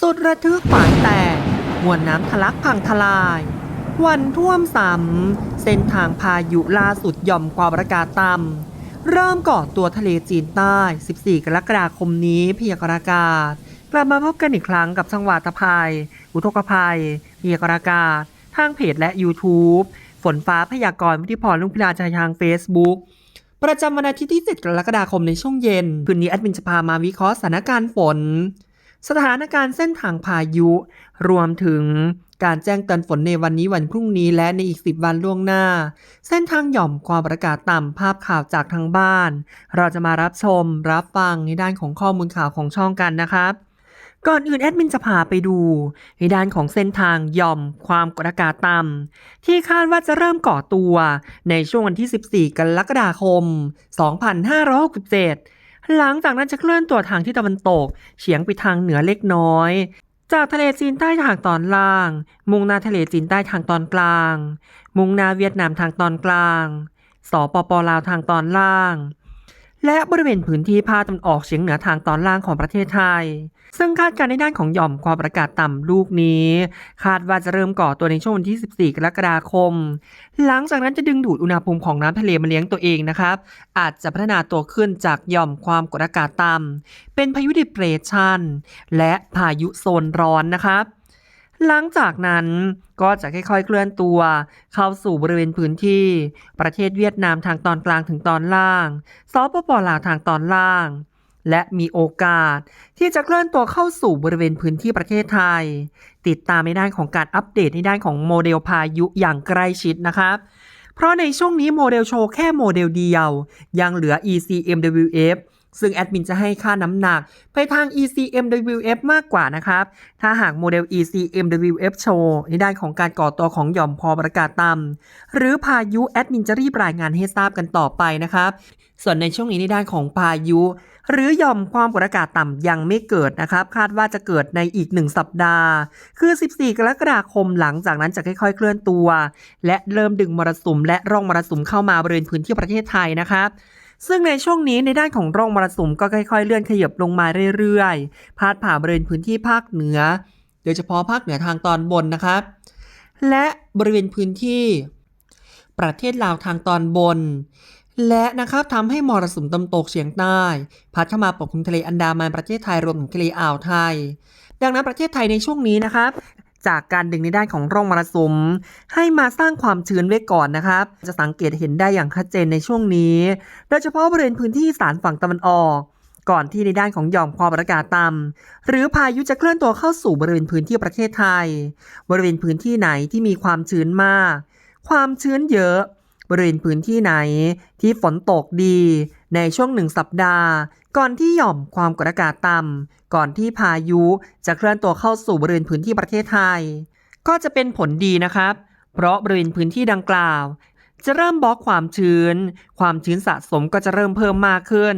สุดระทึกฝายแตกมวลน้ำทะลักพังทลาย วันท่วมซ้ำเส้นทางพายุล่าสุดหย่อมความอากาศต่ำเริ่มก่อตัวทะเลจีนใต้ 14 กรกฎาคมนี้พยากรณ์อากาศ กลับมาพบกันอีกครั้งกับจังวัตะภัย อุทกภัยพยากรณ์อากาศ ทางเพจและ YouTube ฝนฟ้าพยากรณ์วิทยพรลุงพิลาจากทาง Facebook ประจำวันอาทิตย์ที่ 7 กรกฎาคมในช่วงเย็น คืนนี้แอดมินจะพามาวิเคราะห์สถานการณ์ฝน สถานการณ์เส้นทางพายุ รวมถึงการแจ้งเตือนฝนในวันนี้วันพรุ่งนี้และในอีก 10 วันล่วงหน้า เส้นทางหย่อมความประกาศต่ำภาพข่าวจากทางบ้าน เราจะมารับชมรับฟังในด้านของข้อมูลข่าวของช่องกันนะครับก่อนอื่นแอดมินจะพาไปดูในด้านของเส้นทางหย่อมความกดอากาศต่ำที่คาดว่าจะเริ่มก่อตัวในช่วงวันที่ 14 กรกฎาคม 2567 หลังจากนั้นจะเคลื่อนตัวทางที่ตะวันตก เฉียงไปทางเหนือเล็กน้อย จากทะเลจีนใต้ทางตอนล่าง มุ่งหน้าทะเลจีนใต้ทางตอนกลาง มุ่งหน้าเวียดนามทางตอนกลาง สปปลาวทางตอนล่าง และบริเวณพื้นที่ภาคตะวันออกเฉียงเหนือทางตอนล่างของประเทศไทย ซึ่งคาดการณ์ในด้านของหย่อมความประกาศต่ำลูกนี้ คาดว่าจะเริ่มก่อตัวในช่วงวันที่ 14 กรกฎาคม หลังจากนั้นจะดึงดูดอุณหภูมิของน้ำทะเลมาเลี้ยงตัวเองนะครับ อาจจะพัฒนาตัวขึ้นจากหย่อมความกดอากาศต่ำเป็นพายุดิเปรสชันและพายุโซนร้อนนะครับ หลังจากนั้นก็จะค่อยๆเคลื่อนตัว เข้าสู่บริเวณพื้นที่ ประเทศเวียดนามทางตอนกลางถึงตอนล่างสปปลาวทางตอนล่าง และมีโอกาสที่จะเคลื่อนตัวเข้าสู่บริเวณพื้นที่ประเทศไทย ติดตามในด้านของการอัปเดตในด้านของโมเดลพายุอย่างใกล้ชิดนะครับเพราะในช่วงนี้โมเดลโชว์แค่โมเดลเดียว ยังเหลือ ECMWF ซึ่งแอดมินจะให้ค่าน้ำหนักไปทาง ECMWF มากกว่านะครับ ถ้าหากโมเดล ECMWF โชว์ในด้านของการก่อตัวของหย่อมพอประกาศต่ำหรือพายุแอดมินจะรีบรายงานให้ทราบกันต่อไปนะครับ ส่วนในช่วงนี้ในด้านของพายุ หรือหย่อมความกดอากาศต่ำยังไม่เกิดนะครับ คาดว่าจะเกิดในอีก 1 สัปดาห์ คือ 14 กรกฎาคมหลังจากนั้นจะค่อยๆ เคลื่อนตัว และเริ่มดึงมรสุมและร่องมรสุมเข้ามาบริเวณพื้นที่ประเทศไทยนะครับ ซึ่งในช่วงนี้ในด้านของร่องมรสุมก็ค่อยๆ เลื่อนขยับลงมาเรื่อยๆ พาดผ่านบริเวณพื้นที่ภาคเหนือ โดยเฉพาะภาคเหนือทางตอนบนนะครับ และบริเวณพื้นที่ ประเทศลาวทางตอนบน และนะครับทำให้มรสุมตะวันตกเฉียงใต้ พัดเข้ามาปกคลุมทะเลอันดามันประเทศไทยรวมถึงทะเลอ่าวไทย ดังนั้นประเทศไทยในช่วงนี้นะครับ จากการดึงในด้านของร่องมรสุม ให้มาสร้างความชื้นไว้ก่อนนะครับ จะสังเกตเห็นได้อย่างชัดเจนในช่วงนี้ โดยเฉพาะบริเวณพื้นที่สานฝั่งตะวันออก ก่อนที่ในด้านของหย่อมความอากาศต่ำหรือพายุจะเคลื่อนตัวเข้าสู่บริเวณพื้นที่ประเทศไทย บริเวณพื้นที่ไหนที่มีความชื้นมาก ความชื้นเยอะ บริเวณพื้นที่ไหนที่ฝนตกดีในช่วงหนึ่งสัปดาห์ ก่อนที่หย่อมความกดอากาศต่ำก่อนที่พายุจะเคลื่อนตัวเข้าสู่บริเวณพื้นที่ประเทศไทย ก็จะเป็นผลดีนะครับ เพราะบริเวณพื้นที่ดังกล่าว จะเริ่มบล็อกความชื้น ความชื้นสะสมก็จะเริ่มเพิ่มมากขึ้น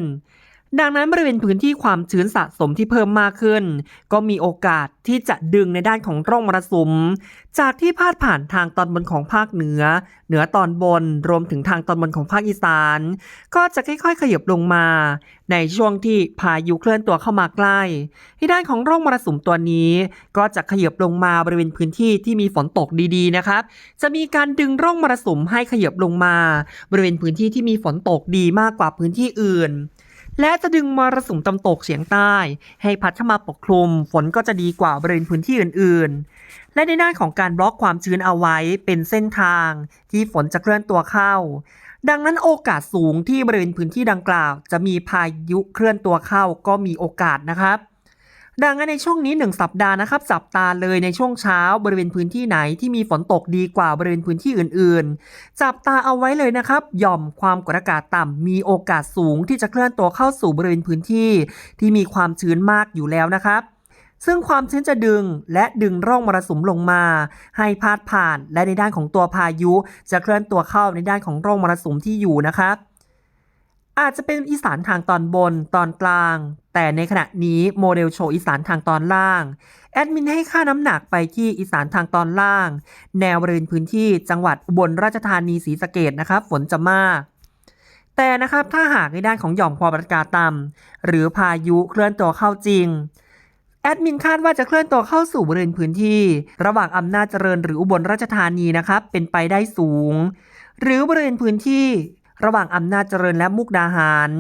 ดังนั้นบริเวณพื้นที่ความชื้นสะสมที่เพิ่มมากขึ้น ก็มีโอกาสที่จะดึงในด้านของร่องมรสุม จากที่พาดผ่านทางตอนบนของภาคเหนือ เหนือตอนบนรวมถึงทางตอนบนของภาคอีสาน ก็จะค่อยๆ ขยับลงมา ในช่วงที่พายุเคลื่อนตัวเข้ามาใกล้ที่ด้านของร่องมรสุมตัวนี้ ก็จะขยับลงมาบริเวณพื้นที่ที่มีฝนตกดีๆนะครับ จะมีการดึงร่องมรสุมให้ขยับลงมา บริเวณพื้นที่ที่มีฝนตกดีมากกว่าพื้นที่อื่น และจะดึงมรสุมตะวันตกเฉียงใต้ ให้พัดเข้ามาปกคลุม ฝนก็จะดีกว่าบริเวณพื้นที่อื่นๆ และในด้านของการบล็อกความชื้นเอาไว้เป็นเส้นทางที่ฝนจะเคลื่อนตัวเข้า ดังนั้นโอกาสสูงที่บริเวณพื้นที่ดังกล่าว จะมีพายุเคลื่อนตัวเข้าก็มีโอกาสนะครับ ดังนั้นในช่วงนี้ 1 สัปดาห์นะครับจับตาเลยในช่วงเช้าบริเวณพื้นที่ไหนที่มีฝนตกดีกว่าบริเวณพื้นที่อื่นๆ จับตาเอาไว้เลยนะครับหย่อมความกดอากาศต่ำมีโอกาสสูงที่จะเคลื่อนตัวเข้าสู่บริเวณพื้นที่ ที่มีความชื้นมากอยู่แล้วนะครับซึ่งความชื้นจะดึงและดึงร่องมรสุมลงมา ให้พาดผ่านและในด้านของตัวพายุ จะเคลื่อนตัวเข้าในด้านของร่องมรสุมที่อยู่นะครับ อาจจะเป็นอีสานทางตอนบนตอนกลาง แต่ในขณะนี้โมเดลโชว์อีสานทางตอนล่าง แอดมินให้ค่าน้ำหนักไปที่อีสานทางตอนล่าง แนวบริเวณพื้นที่จังหวัดอุบลราชธานีศรีสะเกดนะครับฝนจะมาก แต่นะครับถ้าหากในด้านของหย่อมความกดอากาศต่ำหรือพายุเคลื่อนตัวเข้าจริงแอแอดมินคาดว่าจะเคลื่อนตัวเข้าสู่บริเวณพื้นที่ ระหว่างอำนาจเจริญหรืออุบลราชธานีนะครับเป็นไปได้สูง หรือบริเวณพื้นที่ ระหว่างอำนาจเจริญและมุกดาหาร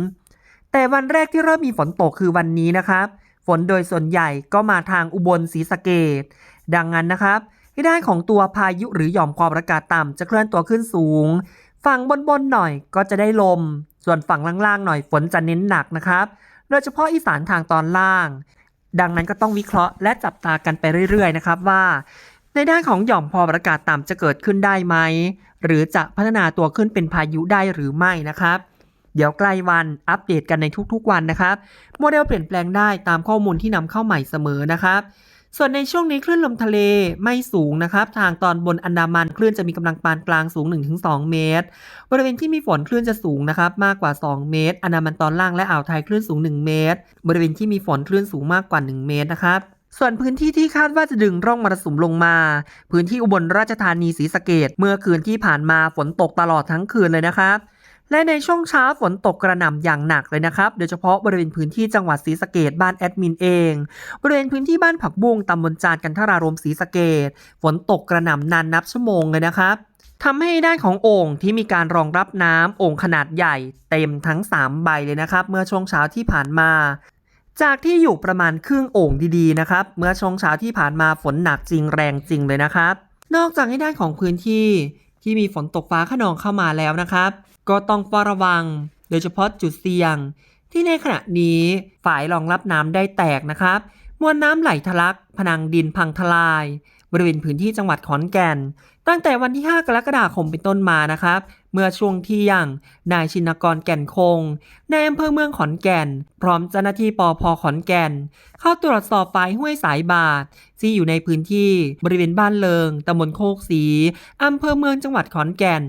แต่วันแรกที่เริ่มมีฝนตกคือวันนี้นะครับ ฝนโดยส่วนใหญ่ก็มาทางอุบลศรีสะเกดดังนั้นนะครับในด้านของตัวพายุหรือหย่อมความกดอากาศต่ำจะเคลื่อนตัวขึ้นสูง ฝั่งบนๆหน่อยก็จะได้ลม ส่วนฝั่งล่างๆหน่อยฝนจะเน้นหนักนะครับ โดยเฉพาะอีสานทางตอนล่าง ดังนั้นก็ต้องวิเคราะห์และจับตากันไปเรื่อยๆนะครับว่า ในด้านของหย่อมความกดอากาศต่ำจะเกิดขึ้นได้ไหม หรือจะพัฒนาตัวขึ้นเป็นพายุได้หรือไม่นะครับ เดี๋ยวใกล้วันอัปเดตกันในทุกๆวันนะครับ โมเดลเปลี่ยนแปลงได้ตามข้อมูลที่นำเข้าใหม่เสมอนะครับส่วนในช่วงนี้คลื่นลมทะเลไม่สูงนะครับ ทางตอนบนอันดามันคลื่นจะมีกำลังปานกลางสูง 1-2 เมตร บริเวณที่มีฝนคลื่นจะสูงนะครับ มากกว่า 2 เมตร อันดามันตอนล่างและอ่าวไทยคลื่นสูง 1 เมตร บริเวณที่มีฝนคลื่นสูงมากกว่า 1 เมตรนะครับ ส่วนพื้นที่ที่คาดว่าจะดึงร่องมรสุมลงมา พื้นที่อุบลราชธานีศรีสะเกดเมื่อคืนที่ผ่านมาฝนตกตลอดทั้งคืนเลยนะครับและในช่วงเช้าฝนตกกระหน่ำอย่างหนักเลยนะครับ โดยเฉพาะบริเวณพื้นที่จังหวัดศรีสะเกดบ้านแอดมินเอง บริเวณพื้นที่บ้านผักบุ้งตำบลจานกันทรารมศรีสะเกดฝนตกกระหน่ำนานนับชั่วโมงเลยนะครับทำให้ด้านของโอ่งที่มีการรองรับน้ำโอ่งขนาดใหญ่ เต็มทั้ง 3 ใบเลยนะครับ เมื่อช่วงเช้าที่ผ่านมา จากที่อยู่ประมาณครึ่งโอ่งดีๆนะครับ เมื่อช่วงเช้าที่ผ่านมาฝนหนักจริงแรงจริงเลยนะครับ นอกจากในด้านของพื้นที่ที่มีฝนตกฟ้าขนองเข้ามาแล้วนะครับ ก็ต้องเฝ้าระวัง โดยเฉพาะจุดเสี่ยง ที่ในขณะนี้ฝ่ายรองรับน้ำได้แตกนะครับ มวลน้ำไหลทะลัก ผนังดินพังทลาย บริเวณพื้นที่จังหวัดขอนแก่น ตั้งแต่วันที่ 5 กรกฎาคมเป็นต้นมานะครับ เมื่อช่วงเที่ยง นายชินกรแก่นคงนายอำเภอเมืองขอนแก่น พร้อมเจ้าหน้าที่ปอพขอนแก่น เข้าตรวจสอบฝ่ายห้วยสายบาทที่อยู่ในพื้นที่บริเวณบ้านเลิงตำบลโคกสีอำเภอเมืองจังหวัดขอนแก่น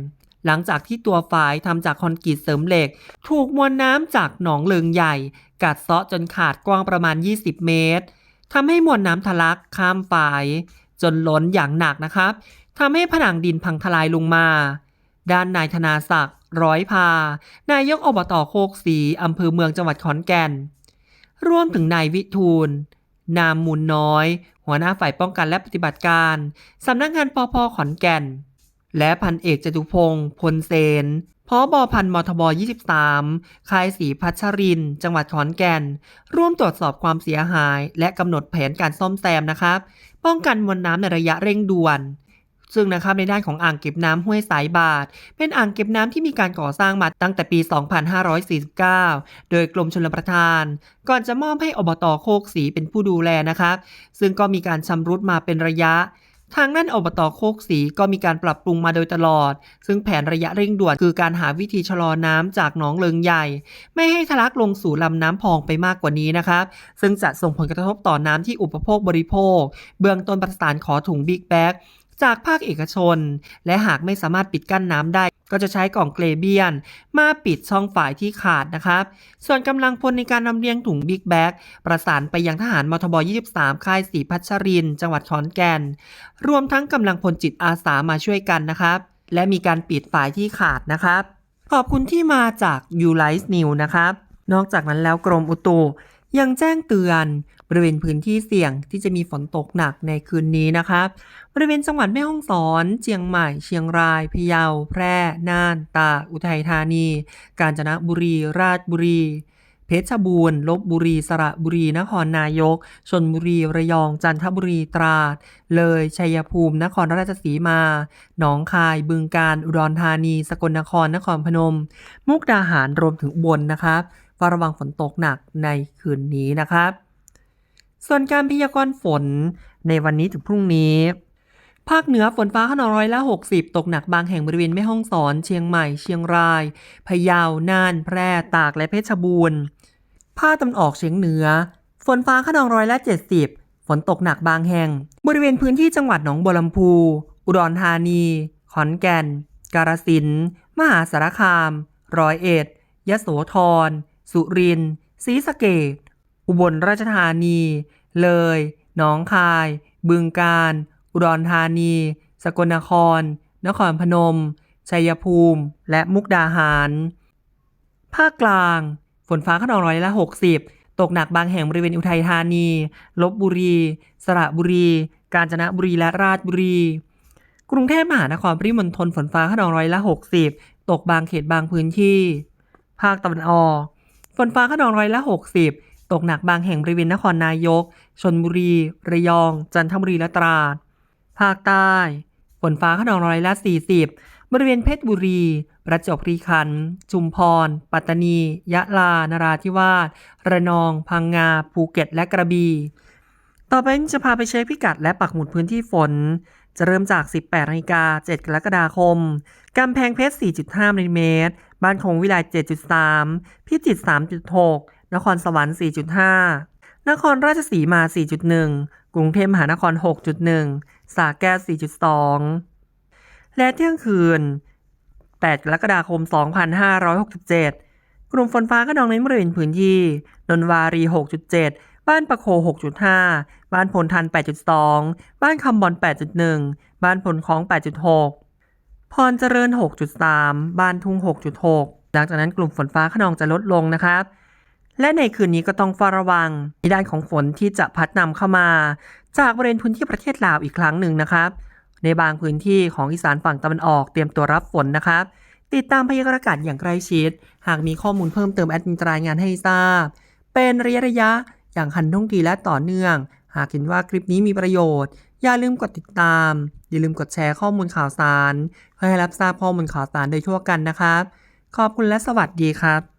หลังจากที่ตัวฝายทำจากคอนกรีตเสริมเหล็ก ถูกมวลน้ำจากหนองเลิงใหญ่ กัดเซาะจนขาดกว้างประมาณ 20 เมตรทำให้มวลน้ำทะลักข้ามฝาย จนล้นอย่างหนักนะครับทำให้ผนังดินพังทลายลงมา ด้านนายธนาศักดิ์ร้อยพา นายกอบตโคกสีอำเภอเมืองจังหวัดขอนแก่นรวมถึงนายวิทูล นามมูลน้อย หัวหน้าฝ่ายป้องกันและปฏิบัติการสำนักงานปพขอนแก่น และพันเอกจตุพงศ์พลเซน พบพันมทบ 23ค่ายศรีพัชริน จังหวัดขอนแก่น ร่วมตรวจสอบความเสียหาย และกำหนดแผนการซ่อมแซมนะครับ ป้องกันมวลน้ำในระยะเร่งด่วน ซึ่งนะครับในด้านของอ่างเก็บน้ำห้วยสายบาทเป็นอ่างเก็บน้ำที่มีการก่อสร้างมาตั้งแต่ปี 2549 โดยกรมชลประทาน ก่อนจะมอบให้อบตโคกศรีเป็นผู้ดูแลนะครับ ซึ่งก็มีการชำรุดมาเป็นระยะ ทางด้านอบตโคกสีก็มีการปรับปรุงมาโดยตลอด ซึ่งแผนระยะเร่งด่วนคือการหาวิธีชะลอน้ำจากหนองเลิงใหญ่ ไม่ให้ทะลักลงสู่ลำน้ำพองไปมากกว่านี้นะครับ ซึ่งจะส่งผลกระทบต่อน้ำที่อุปโภคบริโภค เบื้องต้นประสานขอถุงบิ๊กแบ็ก จากภาคเอกชน และหากไม่สามารถปิดกั้นน้ำได้ ก็จะใช้กล่องเกลเบียน มาปิดช่องฝ่ายที่ขาดนะครับ ส่วนกำลังพลในการลำเลียงถุงบิ๊กแบ็กประสานไปยังทหารมทบ 23 ค่ายศรีพัชริน จังหวัดขอนแก่น รวมทั้งกำลังพลจิตอาสามาช่วยกันนะครับ และมีการปิดฝ่ายที่ขาดนะครับ ขอบคุณที่มาจาก u l i f e News นะครับ นอกจากนั้นแล้วกรมอุตุยังแจ้งเตือน บริเวณพื้นที่เสี่ยงที่จะมีฝนตกหนักในคืนนี้นะครับริเวณจังหวัดแม่ฮ่องสอน เชียงใหม่ เชียงราย พะเยา แพร่ น่าน ตาก อุทัยธานี กาญจนบุรี ราชบุรี เพชรบูรณ์ ลบบุรี สระบุรี นครนายก ชนบุรี ระยอง จันทบุรี ตราด เลย ชัยภูมิ นครราชสีมา หนองคาย บึงกาฬ อุดรธานี สกลนคร นครพนม มุกดาหาร รวมถึงอุบลนะครับเฝ้าระวังฝนตกหนักในคืนนี้นะครับ ส่วนการพยากรณ์ฝนในวันนี้ถึงพรุ่งนี้ ภาคเหนือฝนฟ้าขนองร้อยละ60 ตกหนักบางแห่งบริเวณแม่ฮ่องสอน เชียงใหม่ เชียงราย พะเยา น่าน แพร่ ตาก และเพชรบูรณ์ ภาคตะวันออกเฉียงเหนือ ฝนฟ้าขนองร้อยละ70 ฝนตกหนักบางแห่ง บริเวณพื้นที่จังหวัดหนองบัวลำพู อุดรธานี ขอนแก่น กาฬสินธุ์ มหาสารคาม ร้อยเอ็ด ยโสธร สุรินทร์ ศรีสะเกษ อุบลราชธานี เลย หนองคาย บึงกาฬ อุดรธานี สกลนคร นครพนม ชัยภูมิ และมุกดาหาร ภาคกลาง ฝนฟ้าขนองร้อยละ 60 ตกหนักบางแห่งบริเวณอุทัยธานี ลบบุรี สระบุรี กาญจนบุรี และราชบุรี กรุงเทพมหานครปริมณฑลฝนฟ้าขนองร้อยละ 60 ตกบางเขตบางพื้นที่ ภาคตะวันออก ฝนฟ้าขนองร้อยละ 60 ตกหนักบางแห่งบริเวณนครนายก ชนบุรี ระยอง จันทบุรีและตราด ภาคใต้ ฝนฟ้าขนองร้อยละ 40 บริเวณเพชรบุรี ประจวบคีรีขันธ์ ชุมพร ปัตตานี ยะลา นราธิวาส ระนอง พังงา ภูเก็ต และกระบี่ ต่อไปจะพาไปเช็คพิกัดและปักหมุดพื้นที่ฝน จะเริ่มจาก 18นาฬิกา7กรกฎาคม กำแพงเพชร 4.5มิลลิเมตร บ้านคงวิไล7.3 พิจิตร 3.6 นครสวรรค์ 4.5 นครราชสีมา 4.1 กรุงเทพมหานคร 6.1สระแก้ว 4.2 และเที่ยงคืน 8 กรกฎาคม 2567 กลุ่มฝนฟ้าขนองในบริเวณพื้นที่ นนวารี 6.7 บ้านประโค 6.5 บ้านพลทัน 8.2 บ้านคำบอล 8.1 บ้านพลของ 8.6 พรเจริญ 6.3 บ้านทุ่ง 6.6 หลังจากนั้นกลุ่มฝนฟ้าขนองจะลดลงนะครับ และในคืนนี้ก็ต้องเฝ้าระวังในด้านของฝนที่จะพัดนำเข้ามา จากบริเวณพื้นที่ประเทศลาวอีกครั้งหนึ่งนะครับ ในบางพื้นที่ของอีสานฝั่งตะวันออกเตรียมตัวรับฝนนะครับ ติดตามพยากรณ์อากาศอย่างใกล้ชิด หากมีข้อมูลเพิ่มเติมแอดมินรายงานให้ทราบ เป็นระยะระยะอย่างคันท่องทีและต่อเนื่อง หากเห็นว่าคลิปนี้มีประโยชน์ อย่าลืมกดติดตาม อย่าลืมกดแชร์ข้อมูลข่าวสาร เพื่อให้รับทราบข้อมูลข่าวสารโดยทั่วกันนะครับ ขอบคุณและสวัสดีครับ